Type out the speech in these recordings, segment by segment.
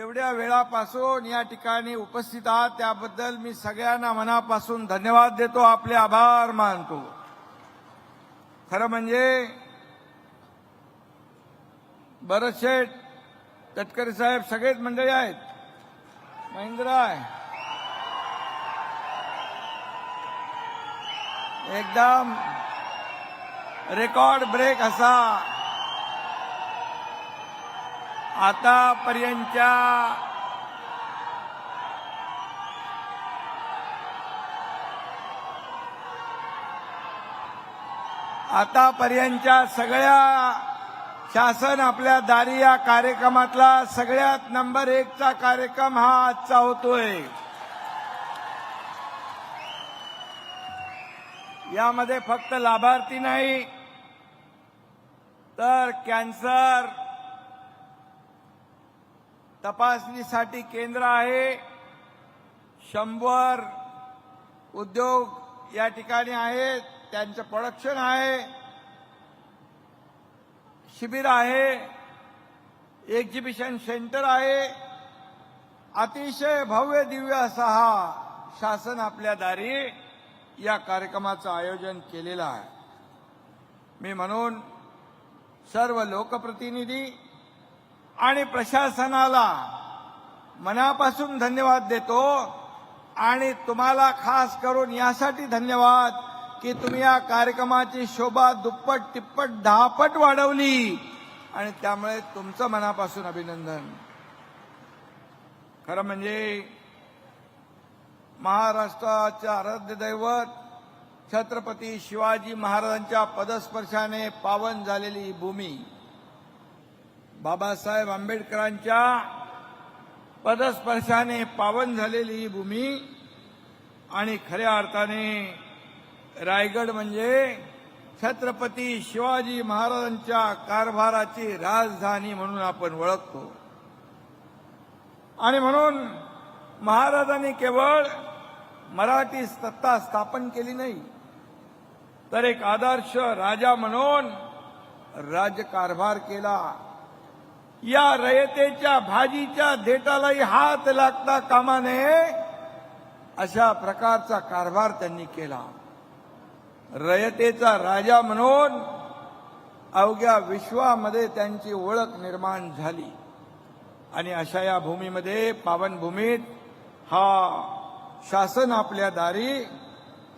एवढ्या वेळापासून या ठिकाणी उपस्थित आहात त्याबद्दल मी सगळ्यांना मनापासून धन्यवाद देतो. आपले आभार मानतो. खरं म्हणजे भरत शेठ तटकरे साहेब सगळेच मंडळी आहेत. महेंद्र आहे. एकदम रेकॉर्ड ब्रेक असा आतापर्यंतच्या आतापर्यंतच्या सगळ्या शासन आपल्या दारी या कार्यक्रमातला सगळ्यात नंबर एकचा कार्यक्रम हा आजचा होतोय. यामध्ये फक्त लाभार्थी नाही तर कॅन्सर तपासणीसाठी केंद्र आहे. शंभर उद्योग या ठिकाणी आहेत. त्यांचं प्रोडक्शन आहे. शिबिर आहे. एक्झिबिशन सेंटर आहे. अतिशय भव्य दिव्य असा हा शासन आपल्या दारी या कार्यक्रमाचं आयोजन केलेलं आहे. मी म्हणून सर्व लोकप्रतिनिधी आणि प्रशासनाला मनापासून धन्यवाद देतो आणि तुम्हाला खास करून यासाठी धन्यवाद की तुम्ही या कार्यक्रमाची शोभा दुप्पट तिप्पट दहापट वाढवली. आणि त्यामुळे तुमचं मनापासून अभिनंदन. खरं म्हणजे महाराष्ट्राचे आराध्य दैवत छत्रपती शिवाजी महाराजांच्या पदस्पर्शाने पावन झालेली भूमी बाबासाहेब आंबेडकरांच्या पदस्पर्शाने पावन झालेली ही भूमी आणि खऱ्या अर्थाने रायगड म्हणजे छत्रपती शिवाजी महाराजांच्या कारभाराची राजधानी म्हणून आपण ओळखतो. आणि म्हणून महाराजांनी केवळ मराठी सत्ता स्थापन केली नाही तर एक आदर्श राजा म्हणून राज्यकारभार केला. या रयतेच्या भाजीच्या देटालाही हात लागता कामा नये अशा प्रकारचा कारभार त्यांनी केला. रयतेचा राजा म्हणून अवघ्या विश्वामध्ये त्यांची ओळख निर्माण झाली. आणि अशा या भूमीमध्ये पावनभूमीत हा शासन आपल्या दारी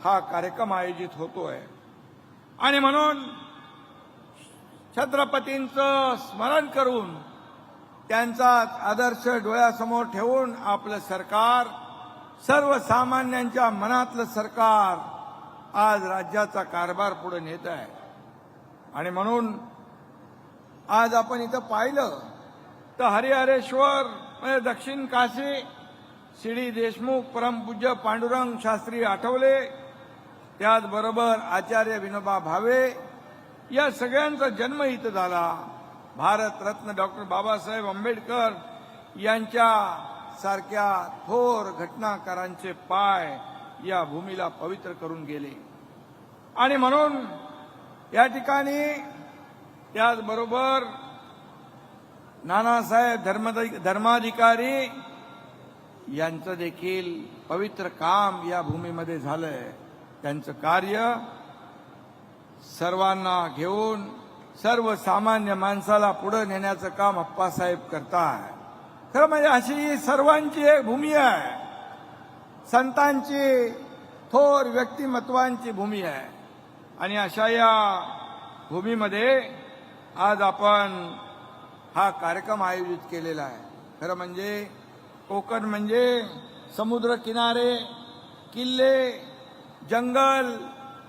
हा कार्यक्रम आयोजित होतोय. आणि म्हणून छत्रपतींचं स्मरण करून त्यांचा आदर्श डोळ्यासमोर ठेवून आपलं सरकार सर्वसामान्यांच्या मनातलं सरकार आज राज्याचा कारभार पुढे नेत आहे. आणि म्हणून आज आपण इथं पाहिलं तर हरिहरेश्वर म्हणजे दक्षिण काशी श्री देशमुख परमपूज्य पांडुरंग शास्त्री आठवले त्याचबरोबर आचार्य विनोबा भावे या सगळ्यांचा जन्म इथं झाला. भारतरत्न डॉक्टर बाबासाहेब आंबेडकर यांच्या सारख्या थोर घटनाकारांचे पाय या भूमीला पवित्र करून गेले. आणि म्हणून या ठिकाणी त्याचबरोबर नानासाहेब धर्म धर्माधिकारी यांचं देखील पवित्र काम या भूमीमध्ये झालंय. त्यांचं कार्य सर्वांना घेऊन सर्वसामान्य माणसाला पुढे नेण्याचं काम अप्पासाहेब करतात खरं म्हणजे अशी ही सर्वांची एक भूमी आहे. संतांची थोर व्यक्तिमत्वांची भूमी आहे. आणि अशा या भूमीमध्ये आज आपण हा कार्यक्रम आयोजित केलेला आहे. खरं म्हणजे कोकण म्हणजे समुद्र किनारे किल्ले जंगल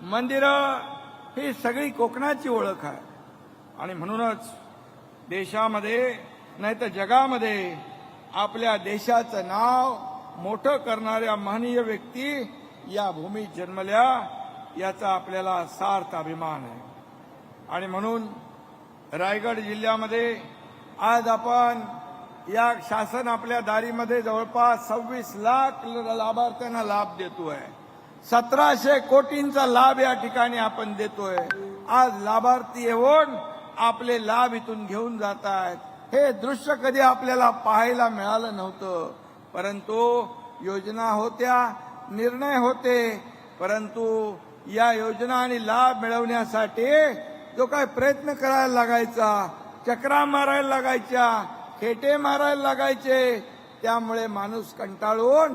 मंदिरं ही सगळी कोकणाची ओळख आहे. आणि म्हणूनच देशामध्ये नाही तर जगामध्ये आपल्या देशाचं नाव मोठं करणाऱ्या महनीय व्यक्ती या भूमीत जन्मल्या याचा आपल्याला सार्थ अभिमान आहे. आणि म्हणून रायगड जिल्ह्यामध्ये आज आपण या शासन आपल्या दारीमध्ये जवळपास सव्वीस लाख लाभार्थ्यांना लाभ देतोय. सतराशे कोटींचा लाभ या ठिकाणी आपण देतोय. आज लाभार्थी येऊन आपले लाभ इथून घेऊन जात आहेत हे दृश्य कधी आपल्याला पाहायला मिळालं नव्हतं. परंतु योजना होत्या निर्णय होते. परंतु या योजना आणि लाभ मिळवण्यासाठी जो काय प्रयत्न करायला लागायचा चक्रा मारायला लागायच्या खेटे मारायला लागायचे त्यामुळे माणूस कंटाळून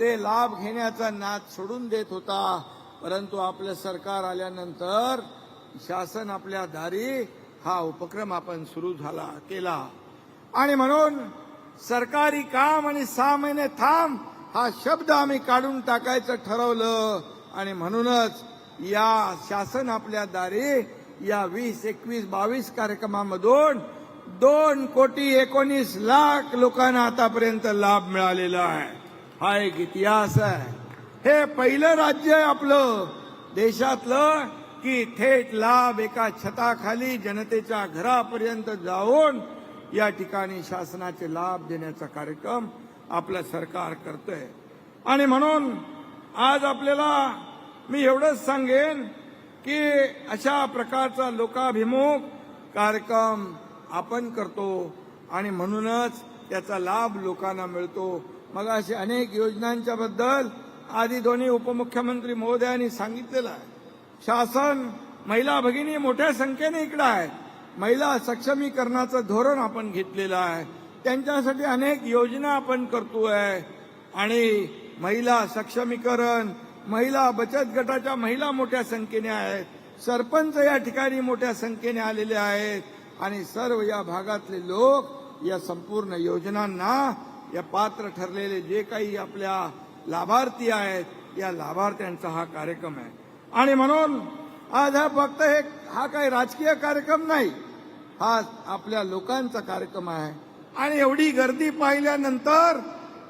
ते लाभ घेण्याचा नाद सोडून देत होता. परंतु आपलं सरकार आल्यानंतर शासन आपल्या दारी हा उपक्रम आपण सुरू झाला केला. आणि म्हणून सरकारी काम आणि सहा महिने थांब हा शब्द आम्ही काढून टाकायचं ठरवलं. आणि म्हणूनच या शासन आपल्या दारी या वीस एकवीस बावीस कार्यक्रमामधून दोन कोटी एकोणीस लाख लोकांना आतापर्यंत लाभ मिळालेला आहे. हा एक इतिहास आहे. हे पहिलं राज्य आहे आपलं. देशातलं की थेट लाभ एका छताखाली जनतेच्या घरापर्यंत जाऊन या ठिकाणी शासनाचे लाभ देण्याचा कार्यक्रम आपलं सरकार करतंय. आणि म्हणून आज आपल्याला मी एवढंच सांगेन की अशा प्रकारचा लोकाभिमुख कार्यक्रम आपण करतो आणि म्हणूनच त्याचा लाभ लोकांना मिळतो. मग अशा अनेक योजनांच्या बद्दल आधी दोन्ही उपमुख्यमंत्री महोदयांनी सांगितलेलं आहे. शासन महिला भगिनी मोठ्या संख्येने इकडं आहेत. महिला सक्षमीकरणाचं धोरण आपण घेतलेलं आहे. त्यांच्यासाठी अनेक योजना आपण करतोय. आणि महिला सक्षमीकरण महिला बचत गटाच्या महिला मोठ्या संख्येने आहेत. सरपंच या ठिकाणी मोठ्या संख्येने आलेले आहेत. आणि सर्व या भागातले लोक या संपूर्ण योजनांना या पात्र ठरलेले जे काही आपल्या लाभार्थी आहेत या लाभार्थ्यांचा हा कार्यक्रम आहे. आणि म्हणून आज हा फक्त हे हा काही राजकीय कार्यक्रम नाही हा आपल्या लोकांचा कार्यक्रम आहे. आणि एवढी गर्दी पाहिल्यानंतर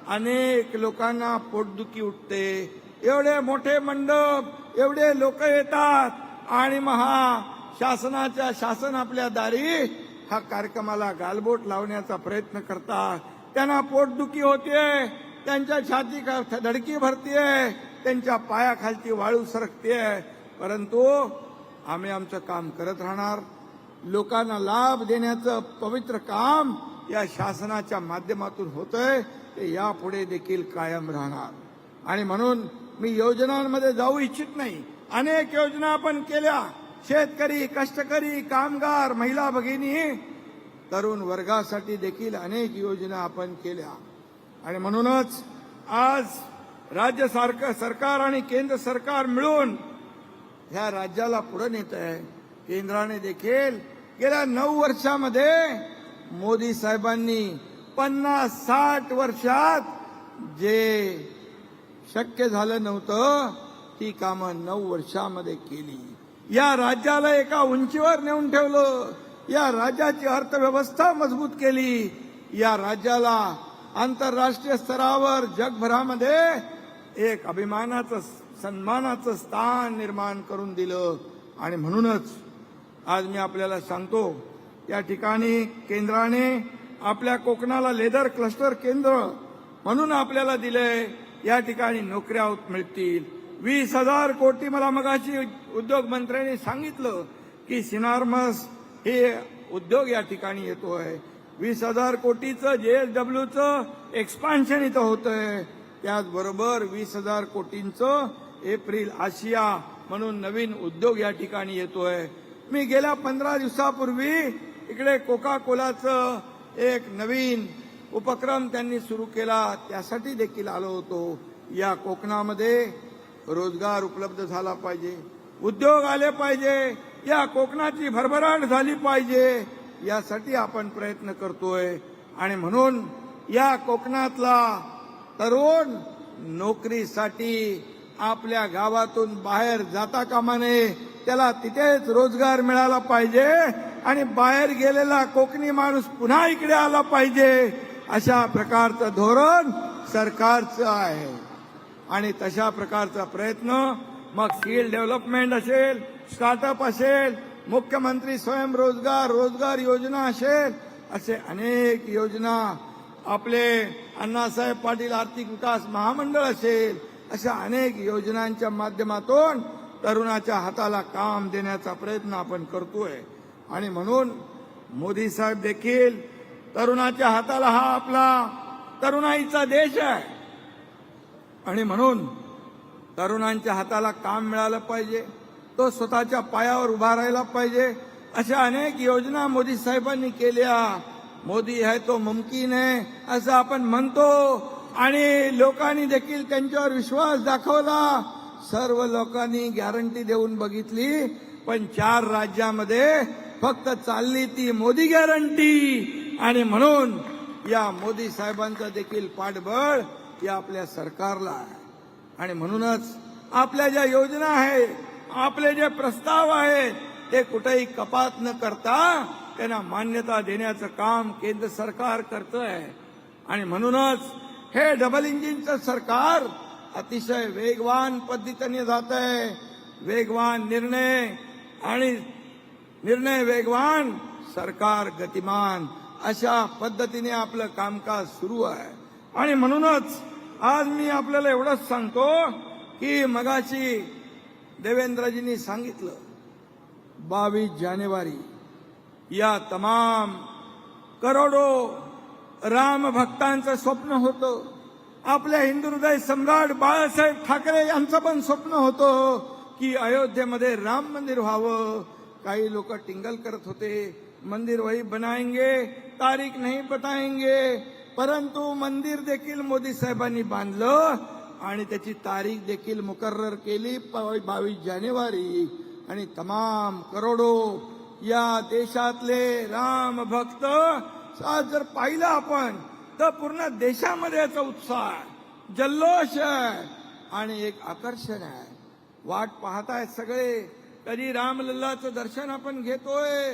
अनेक लोकांना पोटदुखी उठते. एवढे मोठे मंडप एवढे लोक येतात आणि महा शासनाच्या शासन आपल्या दारी हा कार्यक्रमाला गालबोट लावण्याचा प्रयत्न करतात. त्यांना पोटदुखी होते त्यांच्या छाती का- धडकी भरतीये त्यांच्या पायाखालची वाळू सरकते आहे. परंतु आम्ही आमचं काम करत राहणार. लोकांना लाभ देण्याचं पवित्र काम या शासनाच्या माध्यमातून होतंय. ते यापुढे देखील कायम राहणार. आणि म्हणून मी योजनांमध्ये जाऊ इच्छित नाही. अनेक योजना आपण केल्या. शेतकरी कष्टकरी कामगार महिला भगिनी तरुण वर्गासाठी देखील अनेक योजना आपण केल्या. आणि म्हणूनच आज राज्य सारखं सरकार आणि केंद्र सरकार मिळून ह्या राज्याला पुढे नेत आहे. केंद्राने देखील गेल्या नऊ वर्षामध्ये मोदी साहेबांनी पन्नास साठ वर्षात जे शक्य झालं नव्हतं ती कामं नऊ वर्षामध्ये केली. या राज्याला एका उंचीवर नेऊन ठेवलं. या राज्याची अर्थव्यवस्था मजबूत केली. या राज्याला आंतरराष्ट्रीय स्तरावर जगभरामध्ये एक अभिमानाचं सन्मानाचं स्थान निर्माण करून दिलं. आणि म्हणूनच आज मी आपल्याला सांगतो या ठिकाणी केंद्राने आपल्या कोकणाला लेदर क्लस्टर केंद्र म्हणून आपल्याला दिलंय. या ठिकाणी नोकऱ्या मिळतील. वीस हजार कोटी मला मगाशी उद्योग मंत्र्यांनी सांगितलं की सिनार्मस हे उद्योग या ठिकाणी येतो आहे वीस हजार कोटीचं जे एस डब्ल्यूचं एक्सपान्शन इथं होतंय. त्याचबरोबर वीस हजार कोटींचं एप्रिल आशिया म्हणून नवीन उद्योग या ठिकाणी येतोय. मी गेल्या पंधरा दिवसापूर्वी इकडे कोका कोलाचं एक नवीन उपक्रम त्यांनी सुरू केला त्यासाठी देखील आलो होतो. या कोकणामध्ये रोजगार उपलब्ध झाला पाहिजे उद्योग आले पाहिजे या कोकणाची भरभराट झाली पाहिजे यासाठी आपण प्रयत्न करतोय. आणि म्हणून या कोकणातला तरुण नोकरीसाठी आपल्या गावातून बाहेर जाता कामा नये. त्याला तिथेच रोजगार मिळाला पाहिजे आणि बाहेर गेलेला कोकणी माणूस पुन्हा इकडे आला पाहिजे अशा प्रकारचं धोरण सरकारचं आहे. आणि तशा प्रकारचा प्रयत्न मग स्किल डेव्हलपमेंट असेल स्टार्टअप असेल मुख्यमंत्री स्वयंरोजगार रोजगार योजना असेल असे अनेक योजना आपले अण्णासाहेब पाटील आर्थिक विकास महामंडळ असेल अशा अनेक योजनांच्या माध्यमातून तरुणाच्या हाताला काम देण्याचा प्रयत्न आपण करतोय. आणि म्हणून मोदी साहेब देखील तरुणाच्या हाताला हा आपला तरुणाईचा देश आहे. आणि म्हणून तरुणांच्या हाताला काम मिळालं पाहिजे तो स्वतःच्या पायावर उभा राहायला पाहिजे अशा अनेक योजना मोदी साहेबांनी केल्या. मोदी आहे तो मुमकिन आहे असं आपण म्हणतो. आणि लोकांनी देखील त्यांच्यावर विश्वास दाखवला. सर्व लोकांनी गॅरंटी देऊन बघितली पण चार राज्यामध्ये फक्त चालली ती मोदी गॅरंटी आणि म्हणून या मोदी साहेबांचं देखील पाठबळ या आपल्या सरकारला आहे. आणि म्हणूनच आपल्या ज्या योजना आहे आपले जे प्रस्ताव आहेत ते कुठेही कपात न करता त्यांना मान्यता देण्याचं काम केंद्र सरकार करतंय. आणि म्हणूनच हे डबल इंजिनचं सरकार अतिशय वेगवान पद्धतीने जात आहे वेगवान निर्णय आणि निर्णय वेगवान सरकार गतिमान अशा पद्धतीने आपलं कामकाज सुरू आहे. आणि म्हणूनच आज मी आपल्याला एवढंच सांगतो की मगाशी देवेंद्रजींनी सांगितलं बावीस जानेवारी या तमाम करोडो राम भक्तांचं स्वप्न होतं. आपल्या हिंदू हृदय सम्राट बाळासाहेब ठाकरे यांचं पण स्वप्न होतं की अयोध्येमध्ये राम मंदिर व्हावं. काही लोक टिंगल करत होते मंदिर वही बनाएंगे तारीख नाही बताएंगे. परंतु मंदिर देखील मोदी साहेबांनी बांधलं आणि त्याची तारीख देखील मुकर्र केली बावीस जानेवारी. आणि तमाम करोडो या देशातले राम भक्त आज जर पाहिलं आपण तर पूर्ण देशामध्ये याचा उत्साह आहे. जल्लोष आहे. आणि एक आकर्षण आहे. वाट पाहतायत सगळे. कधी रामलल्लाचं दर्शन आपण घेतोय.